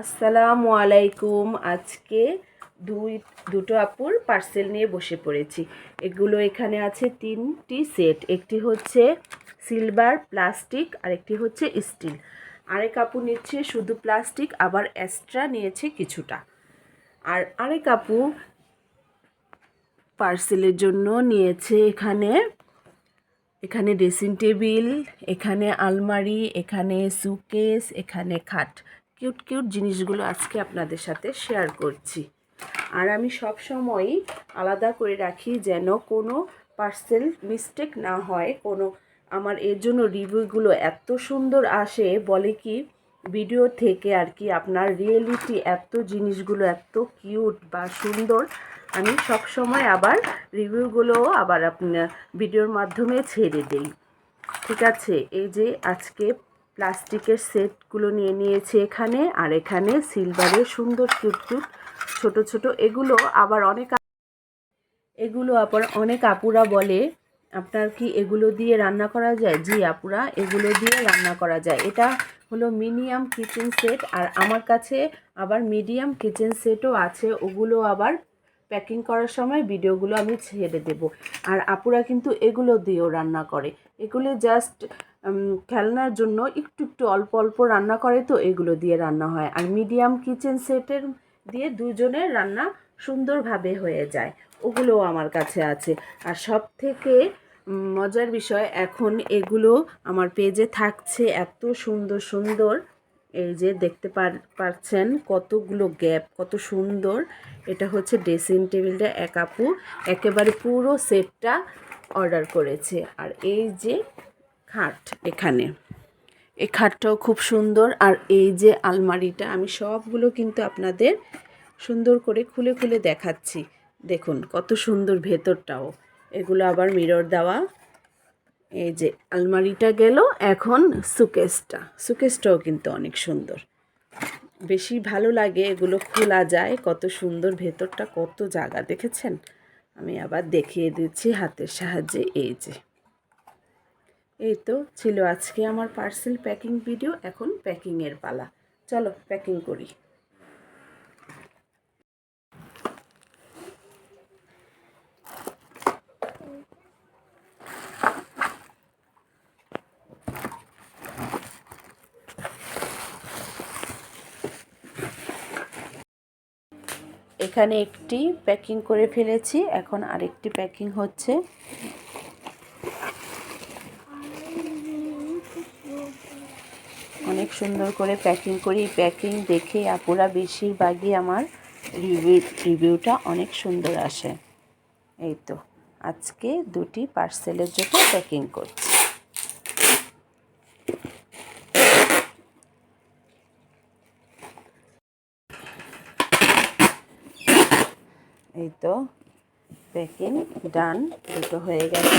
আসসালামু আলাইকুম। আজকে দুই, দুটো আপুর পার্সেল নিয়ে বসে পড়েছি। এগুলো এখানে আছে তিনটি সেট একটি হচ্ছে সিলভার প্লাস্টিক আর একটি হচ্ছে স্টিল আরেক আপু নিচ্ছে শুধু প্লাস্টিক আবার এক্সট্রা নিয়েছে কিছুটা। আর আরেক আপু পার্সেলের জন্য নিয়েছে এখানে এখানে ড্রেসিং টেবিল এখানে আলমারি, এখানে সুকেস এখানে খাট। কিউট কিউট জিনিসগুলো আজকে আপনাদের সাথে শেয়ার করছি। আর আমি সব সময়ই আলাদা করে রাখি যেন কোনো পার্সেল মিস্টেক না হয়, কোনো আমার এর জন্য রিভিউগুলো এত সুন্দর আসে, বলে কি ভিডিও থেকে আর কি আপনার রিয়েলিটি এত জিনিসগুলো এত কিউট বা সুন্দর। আমি সব সময় আবার রিভিউগুলো আবার আপনার ভিডিওর মাধ্যমে ছেড়ে দেই। ঠিক আছে? এই যে আজকে প্লাস্টিকের সেটগুলো নিয়ে নিয়েছে এখানে, আর এখানে সিলভারের সুন্দর কিউট কিউট ছোট ছোট, এগুলো আবার অনেক এগুলো আবার অনেক আপুরা বলে, আপনার কি এগুলো দিয়ে রান্না করা যায়? জি আপুরা, এগুলো দিয়ে রান্না করা যায়। এটা হলো মিনিয়াম কিচেন সেট, আর আমার কাছে আবার মিডিয়াম কিচেন সেটও আছে, ওগুলো আবার প্যাকিং করার সময় ভিডিওগুলো আমি ছেড়ে দেব। আর আপুরা কিন্তু এগুলো দিয়েও রান্না করে। এগুলো জাস্ট খেলনার জন্য একটু একটু অল্প অল্প রান্না করে তো এগুলো দিয়ে রান্না হয়। আর মিডিয়াম কিচেন সেটের দিয়ে দুজনের রান্না সুন্দরভাবে হয়ে যায়। ওগুলোও আমার কাছে আছে। আর সব থেকে মজার বিষয় এখন এগুলো আমার পেজে থাকছে এত সুন্দর সুন্দর। এই যে দেখতে পারছেন কতগুলো গ্যাপ কত সুন্দর। এটা হচ্ছে ড্রেসিং টেবিলটা এক আপু একেবারে পুরো সেটটা অর্ডার করেছে। আর এই যে খাট এখানে। এই খাটটাও খুব সুন্দর। আর এই যে আলমারিটা, আমি সবগুলো কিন্তু আপনাদের সুন্দর করে খুলে খুলে দেখাচ্ছি। দেখুন, কত সুন্দর ভেতরটাও। এগুলো আবার মিরর দেওয়া। এই যে আলমারিটা গেল, এখন সুকেসটা সুকেসটাও কিন্তু অনেক সুন্দর। বেশি ভালো লাগে এগুলো খোলা যায়, কত সুন্দর ভেতরটা, কত জায়গা, দেখেছেন? আমি আবার দেখিয়ে দিচ্ছি হাতের সাহায্যে, এই যে। এই তো ছিল আজকে আমার পার্সেল প্যাকিং ভিডিও এখন প্যাকিংয়ের পালা। চলো প্যাকিং করি। এখানে একটি প্যাকিং করে ফেলেছি, এখন আরেকটি প্যাকিং হচ্ছে অনেক সুন্দর করে প্যাকিং করি। প্যাকিং দেখে আপুরা বেশিরভাগই আমার রিভিউ রিভিউটা অনেক সুন্দর আসে। এই তো, আজকে দুটি পার্সেলের জন্য প্যাকিং করছি। এই তো প্যাকিং ডান দুটো হয়ে গেছে।